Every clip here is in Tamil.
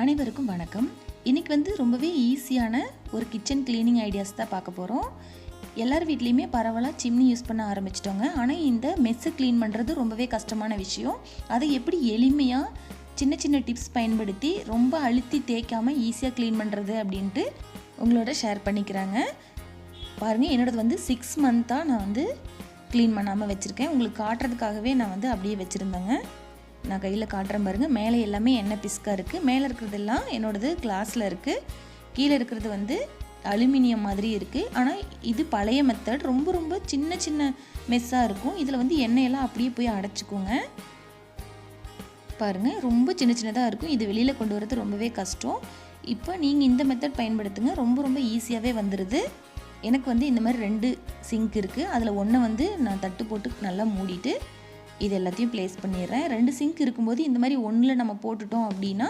அனைவருக்கும் வணக்கம். இன்றைக்கி வந்து ரொம்பவே ஈஸியான ஒரு கிச்சன் க்ளீனிங் ஐடியாஸ் தான் பார்க்க போகிறோம் எல்லார் வீட்லேயுமே பரவலாக சிம்னி யூஸ் பண்ண ஆரம்பிச்சிட்டோங்க. ஆனால் இந்த மெஸ்ஸை க்ளீன் பண்ணுறது ரொம்பவே கஷ்டமான விஷயம். அதை எப்படி எளிமையாக சின்ன சின்ன டிப்ஸ் பயன்படுத்தி ரொம்ப அழுத்தி தேய்க்காமல் ஈஸியாக க்ளீன் பண்ணுறது அப்படின்ட்டு உங்களோட ஷேர் பண்ணிக்கிறாங்க. பாருங்கள் என்னோடது வந்து சிக்ஸ் மந்த்தாக நான் வந்து க்ளீன் பண்ணாமல் வச்சுருக்கேன். உங்களுக்கு காட்டுறதுக்காகவே நான் வந்து அப்படியே வச்சுருந்தேங்க. நான் கையில் காட்டுறேன் பாருங்கள் மேலே எல்லாமே எண்ணெய் பிஸ்காக இருக்குது மேலே இருக்கிறதெல்லாம் என்னோடது கிளாஸில் இருக்குது கீழே இருக்கிறது வந்து அலுமினியம் மாதிரி இருக்குது ஆனால் இது பழைய மெத்தட் ரொம்ப ரொம்ப சின்ன சின்ன மெஸ்ஸாக இருக்கும். இதில் வந்து எண்ணெயெல்லாம் அப்படியே போய் அடைச்சிக்கோங்க. பாருங்கள் ரொம்ப சின்ன சின்னதாக இருக்கும். இது வெளியில் கொண்டு வரது ரொம்பவே கஷ்டம். இப்போ நீங்கள் இந்த மெத்தட் பயன்படுத்துங்க. ரொம்ப ரொம்ப ஈஸியாகவே வந்துடுது எனக்கு வந்து இந்த மாதிரி ரெண்டு சிங்க் இருக்குது அதில் ஒன்றை வந்து நான் தட்டு போட்டு நல்லா மூடிட்டு இது எல்லாத்தையும் ப்ளேஸ் பண்ணிடுறேன். ரெண்டு சிங்க் இருக்கும்போது இந்த மாதிரி ஒன்றில் நம்ம போட்டுட்டோம் அப்படின்னா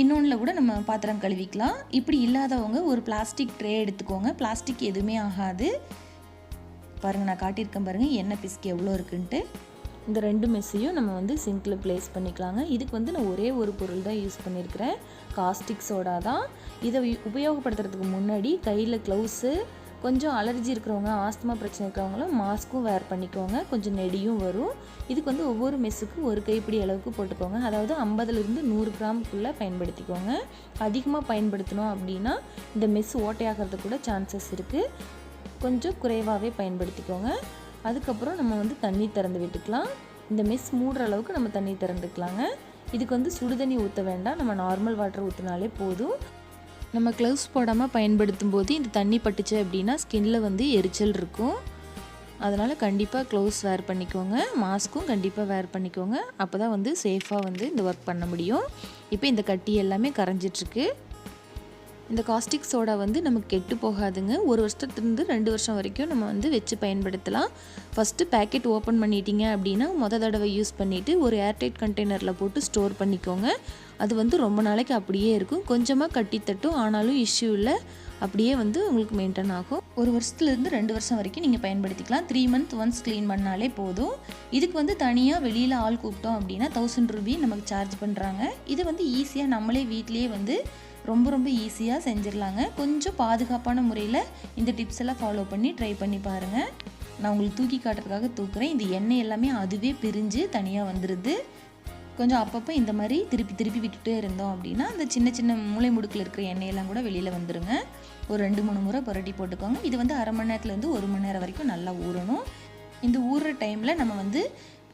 இன்னொன்றில் கூட நம்ம பாத்திரம் கழுவிக்கலாம். இப்படி இல்லாதவங்க ஒரு பிளாஸ்டிக் ட்ரே எடுத்துக்கோங்க. பிளாஸ்டிக் எதுவுமே ஆகாது. பாருங்கள் நான் காட்டியிருக்கேன் பாருங்கள் எண்ணெய் பிஸ்கு எவ்வளோ இருக்குன்ட்டு. இந்த ரெண்டு மெஸ்ஸையும் நம்ம வந்து சிங்கில் ப்ளேஸ் பண்ணிக்கலாங்க. இதுக்கு வந்து நான் ஒரே ஒரு பொருள் தான் யூஸ் பண்ணியிருக்கிறேன் காஸ்டிக் சோடா தான். இதை உபயோகப்படுத்துறதுக்கு முன்னாடி கையில் க்ளவுஸு கொஞ்சம் அலர்ஜி இருக்கிறவங்க ஆஸ்துமா பிரச்சனை இருக்கிறவங்களும் மாஸ்க்கும் வேர் பண்ணிக்கோங்க. கொஞ்சம் நெடியும் வரும். இதுக்கு வந்து ஒவ்வொரு மெஸ்ஸுக்கும் ஒரு கைப்பிடி அளவுக்கு போட்டுக்கோங்க. அதாவது ஐம்பதுலேருந்து நூறு கிராமுக்குள்ளே பயன்படுத்திக்கோங்க. அதிகமாக பயன்படுத்தணும் அப்படின்னா இந்த மெஸ் ஓட்டையாகிறது கூட சான்சஸ் இருக்குது கொஞ்சம் குறைவாகவே பயன்படுத்திக்கோங்க. அதுக்கப்புறம் நம்ம வந்து தண்ணி திறந்து விட்டுக்கலாம். இந்த மெஸ் மூடுற அளவுக்கு நம்ம தண்ணி திறந்துக்கலாங்க. இதுக்கு வந்து சுடுதண்ணி ஊற்ற வேண்டாம். நம்ம நார்மல் வாட்டர் ஊற்றினாலே போதும். நம்ம க்ளவுஸ் போடாமல் பயன்படுத்தும் போது இந்த தண்ணி பட்டுச்சு அப்படின்னா ஸ்கின்ல வந்து எரிச்சல் இருக்கும். அதனால் கண்டிப்பாக க்ளவுஸ் வேர் பண்ணிக்கோங்க. மாஸ்க்கும் கண்டிப்பாக வேர் பண்ணிக்கோங்க. அப்போ தான் வந்து சேஃபாக வந்து இந்த ஒர்க் பண்ண முடியும். இப்போ இந்த கட்டி எல்லாமே கரைஞ்சிட்ருக்கு. இந்த காஸ்டிக் சோடா வந்து நமக்கு கெட்டு போகாதுங்க. ஒரு வருஷத்துலேருந்து ரெண்டு வருஷம் வரைக்கும் நம்ம வந்து வச்சு பயன்படுத்தலாம். ஃபஸ்ட்டு பேக்கெட் ஓப்பன் பண்ணிட்டீங்க அப்படின்னா மொதல் தடவை யூஸ் பண்ணிவிட்டு ஒரு ஏர்டைட் கண்டெய்னரில் போட்டு ஸ்டோர் பண்ணிக்கோங்க. அது வந்து ரொம்ப நாளைக்கு அப்படியே இருக்கும். கொஞ்சமாக கட்டித்தட்டும் ஆனாலும் இஷ்யூ இல்லை. அப்படியே வந்து உங்களுக்கு மெயின்டைன் ஆகும். ஒரு வருஷத்துலேருந்து ரெண்டு வருஷம் வரைக்கும் நீங்கள் பயன்படுத்திக்கலாம். த்ரீ மந்த் ஒன்ஸ் க்ளீன் பண்ணாலே போதும். இதுக்கு வந்து தனியாக வெளியில் ஆள் கூப்பிட்டோம் அப்படின்னா தௌசண்ட் ருபி நமக்கு சார்ஜ் பண்ணுறாங்க இது வந்து ஈஸியாக நம்மளே வீட்லேயே வந்து ரொம்ப ரொம்ப ஈஸியாக செஞ்சிடலாங்க. கொஞ்சம் பாதுகாப்பான முறையில் இந்த டிப்ஸ் எல்லாம் ஃபாலோ பண்ணி ட்ரை பண்ணி பாருங்கள் நான் உங்களுக்கு தூக்கி காட்டுறதுக்காக தூக்குறேன். இந்த எண்ணெய் எல்லாமே அதுவே பிரிஞ்சு தனியாக வந்துடுது கொஞ்சம் அப்பப்போ இந்த மாதிரி திருப்பி திருப்பி விட்டுட்டே இருந்தோம் அப்படின்னா அந்த சின்ன சின்ன மூளை முடுக்கில் இருக்கிற எண்ணெயெல்லாம் கூட வெளியில் வந்துடுங்க ஒரு ரெண்டு மூணு முறை புரட்டி போட்டுக்கோங்க. இது வந்து அரை மணி நேரத்துலேருந்து ஒரு மணி நேரம் வரைக்கும் நல்லா ஊறணும். இந்த ஊறுற டைமில் நம்ம வந்து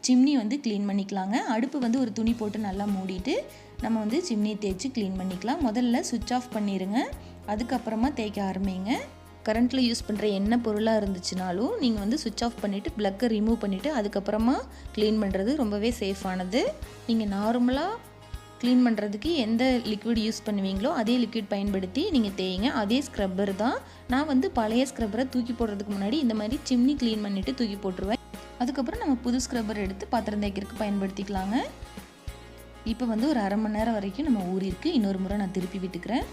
சிம்னி வந்து க்ளீன் பண்ணிக்கலாங்க. அடுப்பு வந்து ஒரு துணி போட்டு நல்லா மூடிட்டு நம்ம வந்து சிம்னி தேய்ச்சி க்ளீன் பண்ணிக்கலாம். முதல்ல சுவிட்ச் ஆஃப் பண்ணிடுங்க அதுக்கப்புறமா தேய்க்க ஆரம்பிங்க. கரண்ட்டில் யூஸ் பண்ணுற என்ன பொருளாக இருந்துச்சுனாலும் நீங்கள் வந்து சுவிட்ச் ஆஃப் பண்ணிவிட்டு ப்ளக்கை ரிமூவ் பண்ணிவிட்டு அதுக்கப்புறமா க்ளீன் பண்ணுறது ரொம்பவே சேஃபானது நீங்கள் நார்மலாக க்ளீன் பண்ணுறதுக்கு எந்த லிக்விட் யூஸ் பண்ணுவீங்களோ அதே லிக்விட் பயன்படுத்தி நீங்கள் தேய்ங்க. அதே ஸ்க்ரப்பர் தான். நான் வந்து பழைய ஸ்க்ரப்பரை தூக்கி போடுறதுக்கு முன்னாடி இந்த மாதிரி சிம்னி க்ளீன் பண்ணிவிட்டு தூக்கி போட்டுருவேன். அதுக்கப்புறம் நம்ம புது ஸ்க்ரப்பர் எடுத்து பாத்திரம் தேய்க்கிறதுக்கு பயன்படுத்திக்கலாங்க. இப்போ வந்து ஒரு அரை மணி நேரம் வரைக்கும் நம்ம ஊறிருக்கு இன்னொரு முறை நான் திருப்பி விட்டுக்கிறேன்.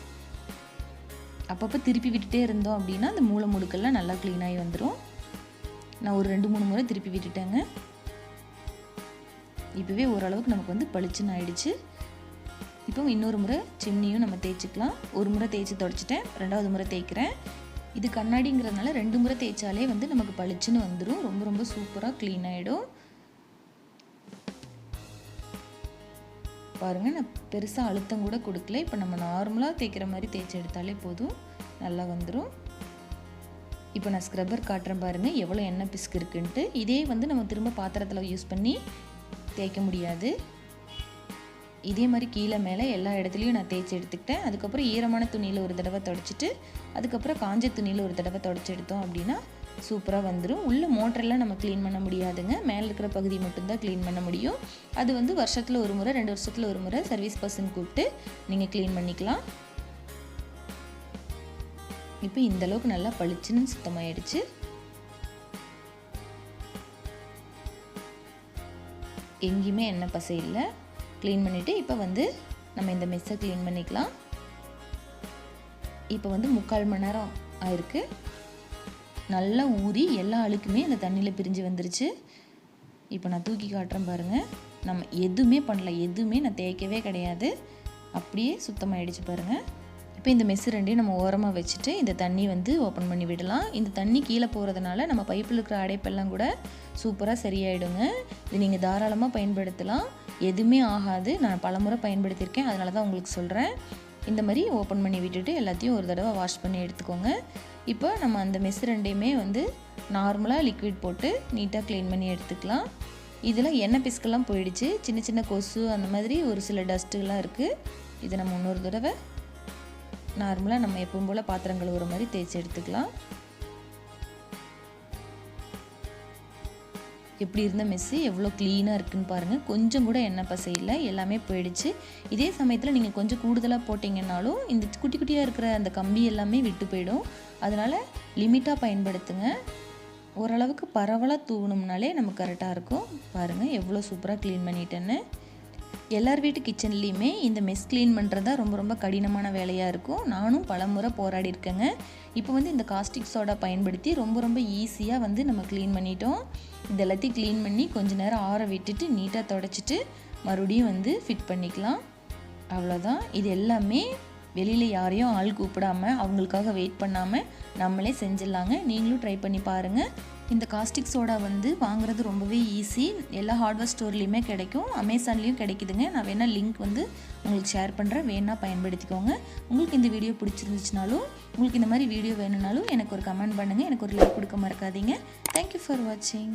அப்பப்போ திருப்பி விட்டுட்டே இருந்தோம் அப்படின்னா அந்த மூளை முடுக்கெல்லாம் நல்லா க்ளீனாகி வந்துடும் நான் ஒரு ரெண்டு மூணு முறை திருப்பி விட்டுட்டேங்க. இப்போவே ஓரளவுக்கு நமக்கு வந்து பளிச்சுன்னு ஆயிடுச்சு. இப்போ இன்னொரு முறை சிம்னியும் நம்ம தேய்ச்சிக்கலாம். ஒரு முறை தேய்ச்சி தொடச்சிட்டேன் ரெண்டாவது முறை தேய்க்கிறேன். இது கண்ணாடிங்கிறதுனால ரெண்டு முறை தேய்ச்சாலே வந்து நமக்கு பளிச்சுன்னு வந்துடும் ரொம்ப ரொம்ப சூப்பராக க்ளீன் ஆகிடும் பாருங்கள் நான் பெருசாக அழுத்தம் கூட கொடுக்கல. இப்போ நம்ம நார்மலாக தேய்க்கிற மாதிரி தேய்ச்சி எடுத்தாலே போதும். நல்லா வந்துடும் இப்போ நான் ஸ்க்ரப்பர் காட்டுறேன் பாருங்கள் எவ்வளோ எண்ணெய் பிஸ்கு இருக்குன்ட்டு. இதே வந்து நம்ம திரும்ப பாத்திரத்தில் யூஸ் பண்ணி தேய்க்க முடியாது. இதே மாதிரி கீழே மேலே எல்லா இடத்துலையும் நான் தேய்ச்சி எடுத்துக்கிட்டேன். அதுக்கப்புறம் ஈரமான துணியில் ஒரு தடவை தொடச்சிட்டு அதுக்கப்புறம் காஞ்ச துணியில் ஒரு தடவை தொடச்சி எடுத்தோம் அப்படின்னா சூப்பராக வந்துடும் உள்ள மோட்டரெல்லாம் நம்ம க்ளீன் பண்ண முடியாதுங்க. மேலே இருக்கிற பகுதி மட்டும்தான் க்ளீன் பண்ண முடியும். அது வந்து வருஷத்தில் ஒரு முறை ரெண்டு வருஷத்தில் ஒரு முறை சர்வீஸ் பர்சன் கூப்பிட்டு நீங்கள் க்ளீன் பண்ணிக்கலாம். இப்போ இந்த அளவுக்கு நல்லா பளிச்சுன்னு சுத்தமாயிடுச்சு. எங்கேயுமே எண்ணெய் பசை இல்லை. க்ளீன் பண்ணிவிட்டு இப்போ வந்து நம்ம இந்த மெஸ்ஸை க்ளீன் பண்ணிக்கலாம். இப்போ வந்து முக்கால் மணி நேரம் ஆயிருக்கு. நல்லா ஊறி எல்லா அழுக்குமே அந்த தண்ணியில் பிரிஞ்சு வந்துருச்சு. இப்போ நான் தூக்கி காட்டுறேன் பாருங்கள் நம்ம எதுவுமே பண்ணல எதுவுமே நான் தேய்க்கவே கிடையாது. அப்படியே சுத்தமாகிடுச்சு பாருங்கள் இப்போ இந்த மெஸ்ஸு ரெண்டையும் நம்ம ஓரமாக வச்சுட்டு இந்த தண்ணி வந்து ஓப்பன் பண்ணி விடலாம். இந்த தண்ணி கீழே போகிறதுனால நம்ம பைப்பில் இருக்கிற அடைப்பெல்லாம் கூட சூப்பராக சரியாயிடுங்க. இது நீங்கள் தாராளமாக பயன்படுத்தலாம். எதுவுமே ஆகாது. நான் பலமுறை பயன்படுத்தியிருக்கேன். அதனால தான் உங்களுக்கு சொல்கிறேன் இந்த மாதிரி ஓப்பன் பண்ணி விட்டுட்டு எல்லாத்தையும் ஒரு தடவை வாஷ் பண்ணி எடுத்துக்கோங்க. இப்போ நம்ம அந்த மெஸ் ரெண்டையுமே வந்து நார்மலாக லிக்விட் போட்டு நீட்டாக க்ளீன் பண்ணி எடுத்துக்கலாம். இதில் எண்ணெய் பிஸ்கெல்லாம் போயிடுச்சு. சின்ன சின்ன கொசு அந்த மாதிரி ஒரு சில டஸ்ட்டுலாம் இருக்குது இதை நம்ம இன்னொரு தடவை நார்மலாக நம்ம எப்பவும் போல் பாத்திரம் கழுவுற மாதிரி தேய்ச்சி எடுத்துக்கலாம். எப்படி இருந்த மெஸ்ஸு எவ்வளோ க்ளீனாக இருக்குன்னு பாருங்கள் கொஞ்சம் கூட எண்ணெய் பசை இல்லை எல்லாமே போயிடுச்சு. இதே சமயத்தில் நீங்கள் கொஞ்சம் கூடுதலாக போட்டிங்கன்னாலும் இந்த குட்டி குட்டியாக இருக்கிற அந்த கம்பி எல்லாமே விட்டு போயிடும். அதனால் லிமிட்டாக பயன்படுத்துங்க. ஓரளவுக்கு பரவலாக தூவணும்னாலே நமக்கு கரெக்டாக இருக்கும். பாருங்கள் எவ்வளோ சூப்பராக க்ளீன் பண்ணிட்டேன்னு. எல்லார் வீட்டு கிச்சன்லேயுமே இந்த மெஸ் க்ளீன் பண்ணுறது தான் ரொம்ப ரொம்ப கடினமான வேலையாக இருக்கும். நானும் பல முறை போராடி இருக்கேங்க. இப்போ வந்து இந்த காஸ்டிக் சோடா பயன்படுத்தி ரொம்ப ரொம்ப ஈஸியாக வந்து நம்ம க்ளீன் பண்ணிட்டோம். இது எல்லாத்தையும் க்ளீன் பண்ணி கொஞ்ச நேரம் ஆற விட்டுட்டு நீட்டாக தொடச்சிட்டு மறுபடியும் வந்து ஃபிட் பண்ணிக்கலாம். அவ்வளோதான் இது எல்லாமே வெளியில் யாரையும் ஆள் கூப்பிடாம அவங்களுக்காக வெயிட் பண்ணாமல் நம்மளே செஞ்சிடலாங்க. நீங்களும் ட்ரை பண்ணி பாருங்கள் இந்த காஸ்டிக் சோடா வந்து வாங்குறது ரொம்பவே ஈஸி எல்லா ஹார்ட்வேர் ஸ்டோர்லேயுமே கிடைக்கும். அமேசான்லேயும் கிடைக்குதுங்க. நான் வேணால் லிங்க் வந்து உங்களுக்கு ஷேர் பண்ணுறேன் வேணால் பயன்படுத்திக்கோங்க. உங்களுக்கு இந்த வீடியோ பிடிச்சிருந்துச்சுனாலும் உங்களுக்கு இந்த மாதிரி வீடியோ வேணும்னாலும் எனக்கு ஒரு கமெண்ட் பண்ணுங்கள் எனக்கு ஒரு லைக் கொடுக்க மறக்காதீங்க. தேங்க்யூ ஃபார் வாட்சிங்